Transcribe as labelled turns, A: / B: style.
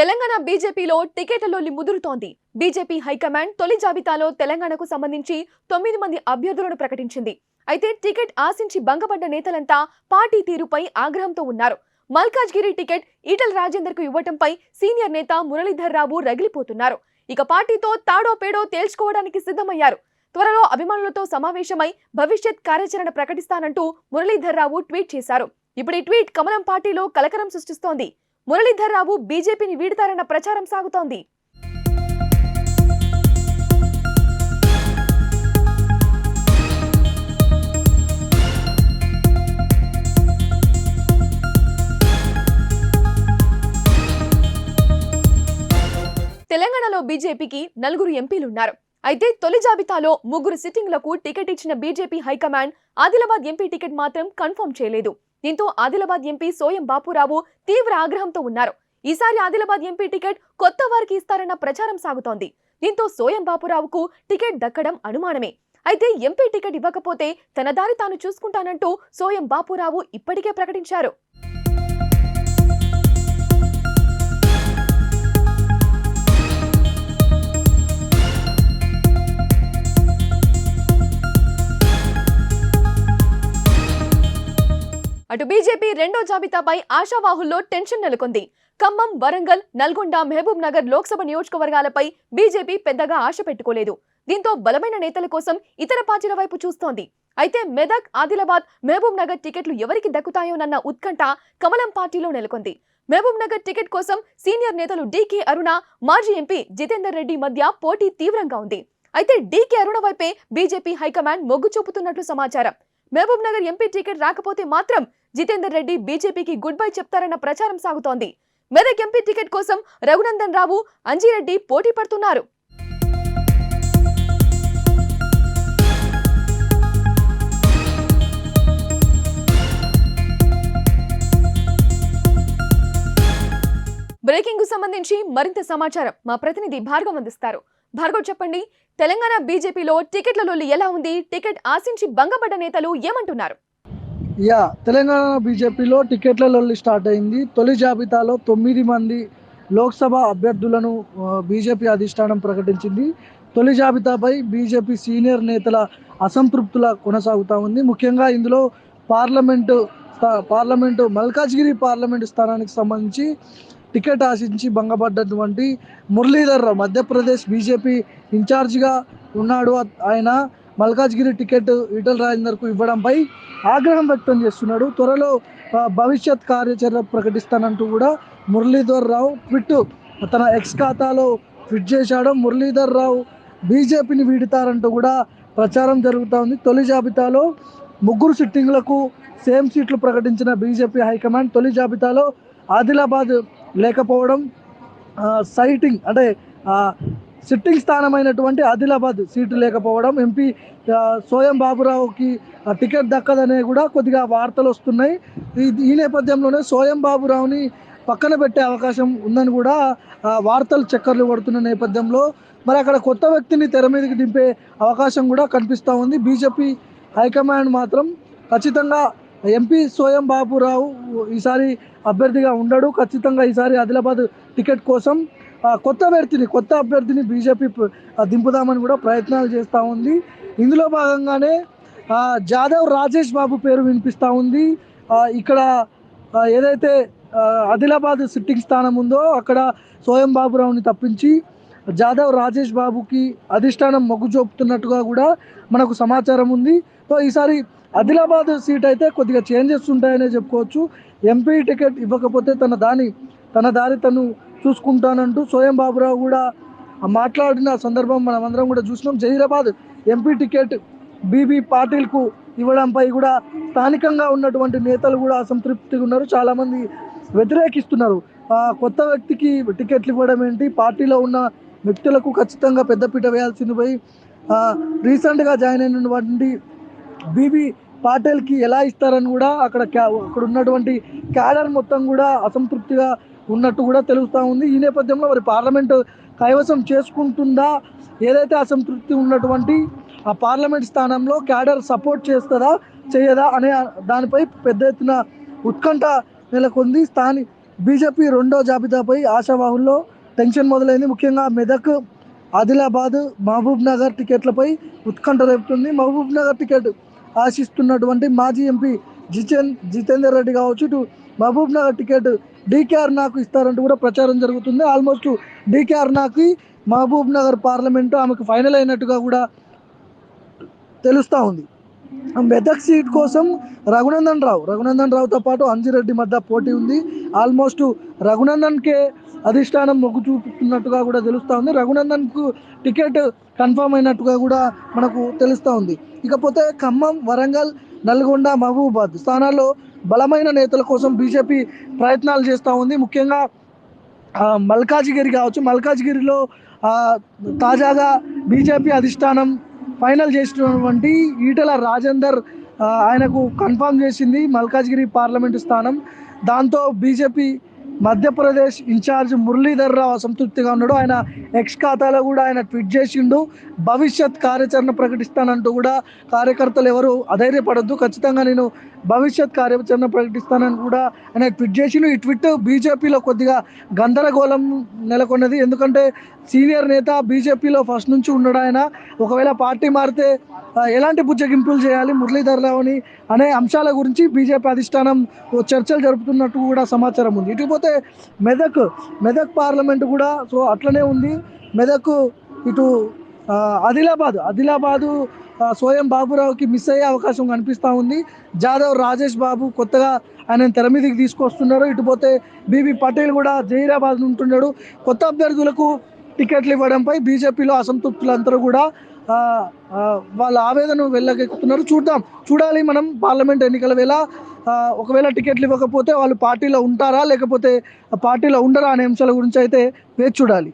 A: తెలంగాణ బీజేపీలో టికెట్లలోని ముదురుతోంది. BJP high command తొలి జాబితాలో తెలంగాణకు సంబంధించి తొమ్మిది మంది అభ్యర్థులను ప్రకటించింది. అయితే టికెట్ ఆశించి భంగపడ్డ నేతలంతా పార్టీ తీరుపై ఆగ్రహంతో ఉన్నారు. మల్కాజ్గిరి టికెట్ ఈటల రాజేందర్కు ఇవ్వటంపై సీనియర్ నేత మురళీధర్ రావు రగిలిపోతున్నారు. ఇక పార్టీతో తాడో పేడో తేల్చుకోవడానికి సిద్ధమయ్యారు. త్వరలో అభిమానులతో సమావేశమై భవిష్యత్ కార్యాచరణ ప్రకటిస్తానంటూ మురళీధర్ రావు ట్వీట్ చేశారు. ఇప్పుడు ఈ ట్వీట్ కమలం పార్టీలో కలకరం సృష్టిస్తోంది. మురళీధర్ రావు బీజేపీని వీడతారన్న ప్రచారం సాగుతోంది. తెలంగాణలో బీజేపీకి నలుగురు ఎంపీలున్నారు. అయితే తొలి జాబితాలో ముగ్గురు సిట్టింగ్లకు టికెట్ ఇచ్చిన BJP high command Adilabad MP ticket మాత్రం కన్ఫర్మ్ చేయలేదు. దీంతో ఆదిలాబాద్ ఎంపీ సోయం బాపురావు తీవ్ర ఆగ్రహంతో ఉన్నారు. ఈసారి ఆదిలాబాద్ ఎంపీ టికెట్ కొత్త వారికి ఇస్తారన్న ప్రచారం సాగుతోంది. దీంతో సోయం బాపురావుకు టికెట్ దక్కడం అనుమానమే. అయితే ఎంపీ టికెట్ ఇవ్వకపోతే తన దారి తాను చూసుకుంటానంటూ సోయం బాపురావు ఇప్పటికే ప్రకటించారు. అటు బీజేపీ రెండో జాబితాపై ఆశావాహుల్లో టెన్షన్ నెలకొంది. ఖమ్మం వరంగల్ నల్గొండ మహబూబ్ నగర్ లోక్సభ నియోజకవర్గాలపై బీజేపీ పెద్దగా ఆశ పెట్టుకోలేదు. దీంతో బలమైన నేతల కోసం ఇతర పార్టీల వైపు చూస్తోంది. అయితే మెదక్ ఆదిలాబాద్ మహబూబ్ నగర్ టికెట్లు ఎవరికి దక్కుతాయోనన్న ఉత్కంఠ కమలం పార్టీలో నెలకొంది. మహబూబ్ నగర్ టికెట్ కోసం సీనియర్ నేతలు డీకే అరుణ మాజీ ఎంపీ జితేందర్ రెడ్డి మధ్య పోటీ తీవ్రంగా ఉంది. అయితే డీకే అరుణ వైపే బీజేపీ హైకమాండ్ మొగ్గు చూపుతున్నట్లు సమాచారం. మహబూబ్ నగర్ ఎంపీ టికెట్ రాకపోతే మాత్రం జితేందర్ రెడ్డి బీజేపీకి గుడ్ బై చెప్తారన్న ప్రచారం సాగుతోంది. మెదక్ ఎంపీ టికెట్ కోసం రఘునందన్ రావు అంజిరెడ్డి పోటీ పడుతున్నారు. బ్రేకింగ్కు సంబంధించి మరింత సమాచారం మా ప్రతినిధి భార్గవ్ అందిస్తారు. భార్గవ్ చెప్పండి తెలంగాణ బీజేపీలో టికెట్ల లొల్లి ఎలా ఉంది? టికెట్ ఆశించి భంగపడ్డ నేతలు ఏమంటున్నారు?
B: యా తెలంగాణ బీజేపీలో టికెట్ల లొల్లి స్టార్ట్ అయింది. తొలి జాబితాలో తొమ్మిది మంది లోక్సభ అభ్యర్థులను బీజేపీ అధిష్టానం ప్రకటించింది. తొలి జాబితాపై బీజేపీ సీనియర్ నేతల అసంతృప్తుల కొనసాగుతూ ఉంది. ముఖ్యంగా ఇందులో పార్లమెంటు పార్లమెంటు మల్కాజ్గిరి పార్లమెంటు స్థానానికి సంబంధించి టికెట్ ఆశించి భంగపడ్డటువంటి మురళీధర్ రావు మధ్యప్రదేశ్ బీజేపీ ఇన్ఛార్జిగా ఉన్నాడు. ఆయన మల్కాజ్గిరి టికెట్ ఈటల రాజేందర్కు ఇవ్వడంపై ఆగ్రహం వ్యక్తం చేస్తున్నాడు. త్వరలో భవిష్యత్ కార్యాచరణ ప్రకటిస్తానంటూ కూడా మురళీధర్ రావు ట్విట్ తన ఎక్స్ ఖాతాలో ట్విట్ చేశాడు. మురళీధర్ రావు బీజేపీని వీడుతారంటూ కూడా ప్రచారం జరుగుతూ ఉంది. తొలి జాబితాలో ముగ్గురు సిట్టింగ్లకు సేమ్ సీట్లు ప్రకటించిన బీజేపీ హైకమాండ్ తొలి జాబితాలో ఆదిలాబాద్ లేకపోవడం సైటింగ్ అంటే సిట్టింగ్ స్థానమైనటువంటి ఆదిలాబాద్ సీటు లేకపోవడం ఎంపీ సోయం బాబురావుకి టికెట్ దక్కదనే కూడా కొద్దిగా వార్తలు వస్తున్నాయి. ఈ- ఈ నేపథ్యంలోనే సోయం బాబురావుని పక్కన పెట్టే అవకాశం ఉందని కూడా వార్తలు చక్కర్లు పడుతున్న నేపథ్యంలో మరి అక్కడ కొత్త వ్యక్తిని తెర మీదకి దింపే అవకాశం కూడా కనిపిస్తూ ఉంది. బీజేపీ హైకమాండ్ మాత్రం ఖచ్చితంగా ఎంపీ సోయం బాబురావు ఈసారి అభ్యర్థిగా ఉండడు. ఖచ్చితంగా ఈసారి ఆదిలాబాద్ టికెట్ కోసం కొత్త అభ్యర్థిని కొత్త అభ్యర్థిని బీజేపీ దింపుదామని కూడా ప్రయత్నాలు చేస్తూ ఉంది. ఇందులో భాగంగానే జాదవ్ రాజేష్ బాబు పేరు వినిపిస్తూ ఉంది. ఇక్కడ ఏదైతే ఆదిలాబాద్ సిట్టింగ్ స్థానం ఉందో అక్కడ సోయం బాబురావుని తప్పించి జాదవ్ రాజేష్ బాబుకి అధిష్టానం మొగ్గు చూపుతున్నట్టుగా కూడా మనకు సమాచారం ఉంది. సో ఈసారి ఆదిలాబాద్ సీట్ అయితే కొద్దిగా చేంజెస్ ఉంటాయనే చెప్పుకోవచ్చు. ఎంపీ టికెట్ ఇవ్వకపోతే తన దాని తన దారి తను చూసుకుంటానంటూ సోయం బాబురావు కూడా మాట్లాడిన సందర్భం మనం అందరం కూడా చూసినాం. జహీరాబాద్ ఎంపీ టికెట్ బీబీ పాటిల్కు ఇవ్వడంపై కూడా స్థానికంగా ఉన్నటువంటి నేతలు కూడా అసంతృప్తిగా ఉన్నారు. చాలామంది వ్యతిరేకిస్తున్నారు. ఆ, కొత్త వ్యక్తికి టికెట్లు ఇవ్వడం ఏంటి? పార్టీలో ఉన్న వ్యక్తులకు ఖచ్చితంగా పెద్దపీట వేయాల్సింది పోయి రీసెంట్గా జాయిన్ అయినటువంటి బీబీ పాటేల్కి ఎలా ఇస్తారని కూడా అక్కడ క్యా అక్కడ ఉన్నటువంటి క్యాడర్ మొత్తం కూడా అసంతృప్తిగా ఉన్నట్టు కూడా తెలుస్తూ ఉంది. ఈ నేపథ్యంలో మరి పార్లమెంటు కైవసం చేసుకుంటుందా? ఏదైతే అసంతృప్తి ఉన్నటువంటి ఆ పార్లమెంట్ స్థానంలో క్యాడర్ సపోర్ట్ చేస్తుందా చేయదా అనే దానిపై పెద్ద ఎత్తున ఉత్కంఠ నెలకొంది. స్థాని బీజేపీ రెండో జాబితాపై ఆశావాహుల్లో టెన్షన్ మొదలైంది. ముఖ్యంగా మెదక్ ఆదిలాబాద్ మహబూబ్ నగర్ టికెట్లపై ఉత్కంఠ రేపుతుంది. మహబూబ్ నగర్ టికెట్ ఆశిస్తున్నటువంటి మాజీ ఎంపీ జితేన్ జితేందర్ రెడ్డి కావచ్చు ఇటు మహబూబ్ నగర్ టికెట్ డీకేఆర్ నాకు ఇస్తారంటూ కూడా ప్రచారం జరుగుతుంది. ఆల్మోస్ట్ డీకేఆర్ నాకు మహబూబ్ నగర్ పార్లమెంటు ఆమెకు ఫైనల్ అయినట్టుగా కూడా తెలుస్తూ ఉంది. మెదక్ సీట్ కోసం రఘునందన్ రావు రఘునందన్ రావుతో పాటు అంజిరెడ్డి మధ్య పోటీ ఉంది. ఆల్మోస్ట్ రఘునందన్కే అధిష్టానం మొగ్గు చూపుతున్నట్టుగా కూడా తెలుస్తూ ఉంది. రఘునందన్కు టికెట్ కన్ఫర్మ్ అయినట్టుగా కూడా మనకు తెలుస్తూ ఉంది. ఇకపోతే ఖమ్మం వరంగల్ నల్గొండ మహబూబాద్ స్థానాల్లో బలమైన నేతల కోసం బీజేపీ ప్రయత్నాలు చేస్తూ ఉంది. ముఖ్యంగా మల్కాజిగిరి కావచ్చు. మల్కాజిగిరిలో తాజాగా బీజేపీ అధిష్టానం ఫైనల్ చేసినటువంటి ఈటల రాజేందర్ ఆయనకు కన్ఫర్మ్ చేసింది మల్కాజ్గిరి పార్లమెంటు స్థానం. దాంతో BJP Madhya Pradesh in charge Muralidhar Rao అసంతృప్తిగా ఉన్నాడు. ఆయన ఎక్స్ ఖాతాలో కూడా ఆయన ట్వీట్ చేసిండు. భవిష్యత్ కార్యాచరణ ప్రకటిస్తానంటూ కూడా కార్యకర్తలు ఎవరు అధైర్యపడద్దు. ఖచ్చితంగా నేను భవిష్యత్ కార్యాచరణ ప్రకటిస్తానని కూడా ఆయన ట్వీట్ చేసిండు. ఈ ట్వీట్ బీజేపీలో కొద్దిగా గందరగోళం నెలకొన్నది. ఎందుకంటే సీనియర్ నేత బీజేపీలో ఫస్ట్ నుంచి ఉన్నాడు ఆయన. ఒకవేళ పార్టీ మారితే ఎలాంటి బుజ్జగింపులు చేయాలి? మురళీధర్ అనే అంశాల గురించి బీజేపీ అధిష్టానం ఓ చర్చలు జరుపుతున్నట్టు కూడా సమాచారం ఉంది. ఇటుపోతే మెదక్ మెదక్ పార్లమెంట్ కూడా సో అట్లనే ఉంది. మెదక్ ఇటు ఆ, ఆదిలాబాద్ ఆదిలాబాదు సోయం బాబురావుకి మిస్ అయ్యే అవకాశం కనిపిస్తూ ఉంది. జాదవ్ రాజేష్ బాబు కొత్తగా ఆయన తెర మీదకి తీసుకొస్తున్నారు. ఇటుపోతే బీబీ పటేల్ కూడా జహీరాబాద్ ఉంటున్నాడు. కొత్త అభ్యర్థులకు టికెట్లు ఇవ్వడంపై బీజేపీలో అసంతృప్తులందరూ కూడా వాళ్ళ ఆవేదన వెళ్ళగెక్కుతున్నారు చూద్దాం. చూడాలి మనం పార్లమెంట్ ఎన్నికల వేళ. ఒకవేళ టికెట్లు ఇవ్వకపోతే వాళ్ళు పార్టీలో ఉంటారా? లేకపోతే పార్టీలో ఉండరా అనే అంశాల గురించి అయితే వేచి చూడాలి.